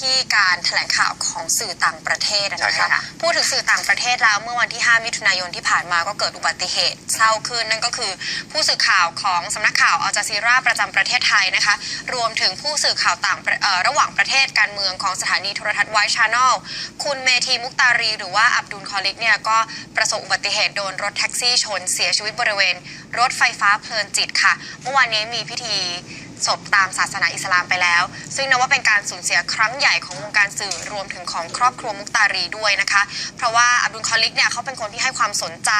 ที่การแถลงข่าวของสื่อต่างประเทศอะใช่นะครัคะบพูดถึงสื่อต่างประเทศแล้วเมื่อวันที่ 5 มิถุนายนที่ผ่านมาก็เกิดอุบัติเหตุเศร้าขึ้นนั่นก็คือผู้สื่อข่าวของสำนักข่าวอัลจาซีราประจำประเทศไทยนะคะ รวมถึงผู้สื่อข่าวต่างประเอ่อระหว่างประเทศการเมืองของสถานีโทรทัศน์ไวชานอลคุณเมธีมุกตารี หรือว่าอับดุลคอลิกเนี่ยก็ประสบอุบัติเหตุโดนรถแท็กซี่ชนเสียชีวิตบริเวณ รถไฟฟ้าเพลินจิตค่ะ เมื่อวานนี้มีพิธี ศพตามศาสนาอิสลามไปแล้ว ซึ่งนับว่าเป็นการสูญเสียครั้งใหญ่ของวงการสื่อรวมถึงของครอบครัวมุกตารีด้วยนะคะ เพราะว่าอับดุลคอลิกเนี่ยเขาเป็นคนที่ให้ความสนใจ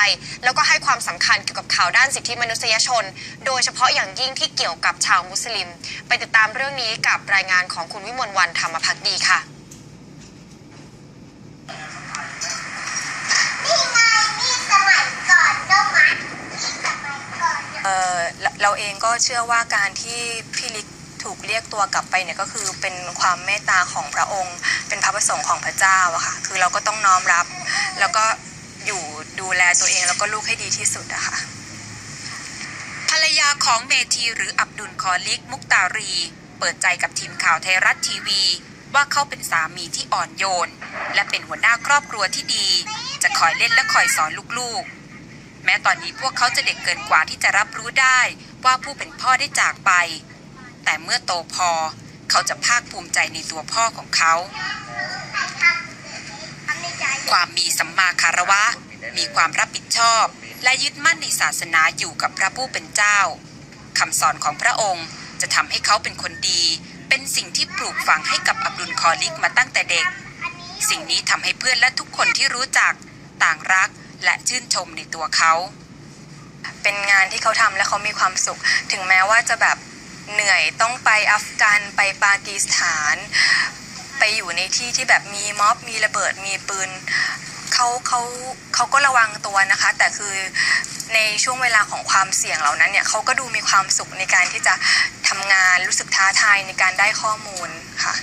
แล้วก็ให้ความสำคัญเกี่ยวกับข่าวด้านสิทธิมนุษยชน โดยเฉพาะอย่างยิ่งที่เกี่ยวกับชาวมุสลิม ไปติดตามเรื่องนี้กับรายงานของคุณวิมลวันธรรมพักดีค่ะนี่ไงนี่สมัยก่อนก็มัดนี่ เราเองก็เชื่อว่าการที่พี่ลิกถูกเรียกตัวกลับไปเนี่ยก็คือเป็นความเมตตาของพระองค์ เป็นพระประสงค์ของพระเจ้าอะค่ะ คือเราก็ต้องน้อมรับ แล้วก็อยู่ดูแลตัวเองแล้วก็ลูกให้ดีที่สุดอะค่ะ ภรรยาของเมธีหรืออับดุลคอลิกมุกตารี เปิดใจกับทีมข่าวไทยรัฐทีวี ว่าเขาเป็นสามีที่อ่อนโยน และเป็นหัวหน้าครอบครัวที่ดี จะคอยเล่นและคอยสอนลูกๆ แม้ตอนนี้พวกเขาจะเด็กเกินกว่าที่จะรับรู้ได้ ว่าผู้เป็นพ่อได้จากไป แต่เมื่อโตพอเขาจะภาคภูมิใจในตัวพ่อของเขา ความมีสัมมาคารวะ มีความรับผิดชอบ และยึดมั่นในศาสนาอยู่กับพระผู้เป็นเจ้าคำสอนของพระองค์จะทำให้เขาเป็นคนดี เป็นสิ่งที่ปลูกฝังให้กับอับดุลคอลิกมาตั้งแต่เด็ก สิ่งนี้ทำให้เพื่อนและทุกคนที่รู้จักต่างรักและชื่นชมในตัวเขา เป็นงานที่เขาทำและเขามีความสุข ถึงแม้ว่าจะแบบเหนื่อยต้องไปอัฟกันไปปากีสถาน ไปอยู่ในที่ที่แบบมีม็อบมีระเบิดมีปืนเขาเขาเขาก็ระวังตัวนะคะ แต่คือในช่วงเวลาของความเสี่ยงเหล่านั้นเนี่ยเขาก็ดูมีความสุขในการที่จะทำงานรู้สึกท้าทายในการได้ข้อมูลค่ะ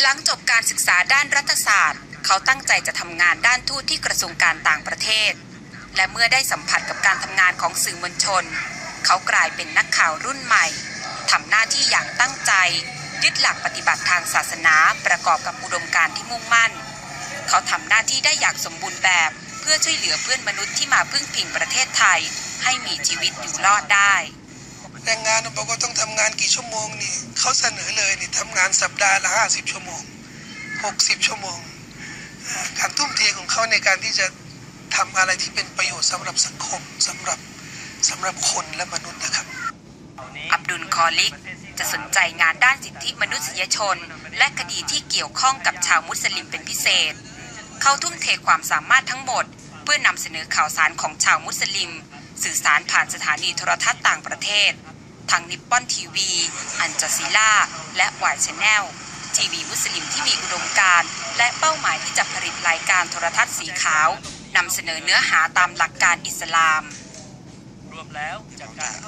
หลังจบการศึกษาด้านรัฐศาสตร์ เขาตั้งใจจะทำงานด้านทูตที่กระทรวงการต่างประเทศ และเมื่อได้สัมผัสกับการทำงานของสื่อมวลชน เขากลายเป็นนักข่าวรุ่นใหม่ทำหน้าที่อย่างตั้งใจ ยึดหลักปฏิบัติทางศาสนาประกอบกับอุดมการณ์ที่มุ่งมั่น เขาทำหน้าที่ได้อย่างสมบูรณ์แบบ เพื่อช่วยเหลือเพื่อนมนุษย์ที่มาพึ่งพิงประเทศไทย ให้มีชีวิตอยู่รอดได้แรงงานบอกว่าต้องทำงานกี่ชั่วโมงนี่เขาเสนอเลยนี่ทำงานสัปดาห์ละห้าสิบชั่วโมงหกสิบชั่วโมงการทุ่มเทของเขาในการที่จะ ทำอะไรที่เป็นประโยชน์สำหรับสังคมสำหรับสำหรับคนและมนุษย์นะครับอับดุลคอลิกจะสนใจงานด้านสิทธิมนุษยชน และคดีที่เกี่ยวข้องกับชาวมุสลิมเป็นพิเศษ เขาทุ่มเทความสามารถทั้งหมด เพื่อนำเสนอข่าวสารของชาวมุสลิม สื่อสารผ่านสถานีโทรทัศน์ต่างประเทศทั้งนิปปอนทีวี อันจาซีล่า และวายชแนลทีวีมุสลิมที่มีอุดมการณ์และเป้าหมายที่จะผลิตรายการโทรทัศน์สีขาว นำเสนอเนื้อหาตามหลักการอิสลาม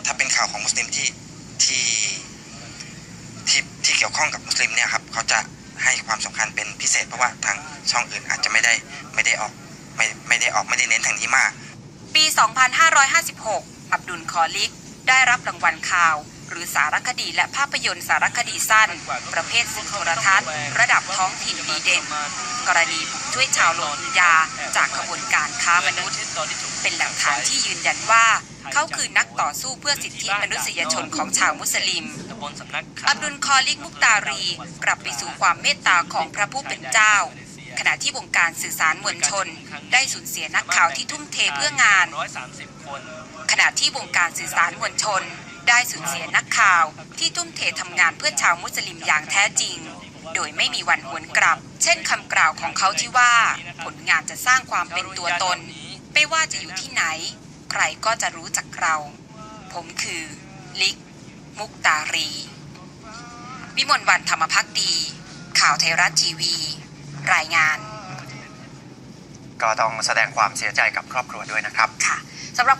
ถ้าเป็นข่าวของมุสลิมที่ที่ที่ที่เกี่ยวข้องกับมุสลิมเนี่ยครับเขาจะให้ความสำคัญเป็นพิเศษเพราะว่าทางช่องอื่นอาจจะไม่ได้ไม่ได้ออกไม่ไม่ได้ออกไม่ได้เน้นทางนี้มาก ปี 2556 อับดุลคอลิก ได้รับรางวัลข่าว หรือสารคดีและภาพยนตร์สารคดีสั้น ประเภทสื่อโทรทัศน์ ระดับท้องถิ่นดีเด่น กรณีบุกช่วยชาวโรฮิงญาจากขบวนการค้ามนุษย์ เป็นหลักฐานที่ยืนยันว่าเขาคือนักต่อสู้เพื่อสิทธิมนุษยชนของชาวมุสลิม อับดุลคอลิกมุกตารี กลับไปสู่ความเมตตาของพระผู้เป็นเจ้า ขณะที่วงการสื่อสารมวลชน ได้สูญเสียนักข่าวที่ทุ่มเทเพื่องานขณะที่วงการสื่อสารมวลชน ได้สูญเสียนักข่าวที่ทุ่มเททำงานเพื่อชาวมุสลิมอย่างแท้จริง โดยไม่มีวันหวนกลับ เช่นคำกล่าวของเขาที่ว่า ผลงานจะสร้างความเป็นตัวตน ไม่ว่าจะอยู่ที่ไหน ใครก็จะรู้จักเรา ผมคือ ลิก มุกตารี วิมลวันธรรมพักดี ข่าวไทยรัฐทีวี รายงาน ก็ต้องแสดงความเสียใจกับครอบครัวด้วยนะครับ ค่ะสำหรับ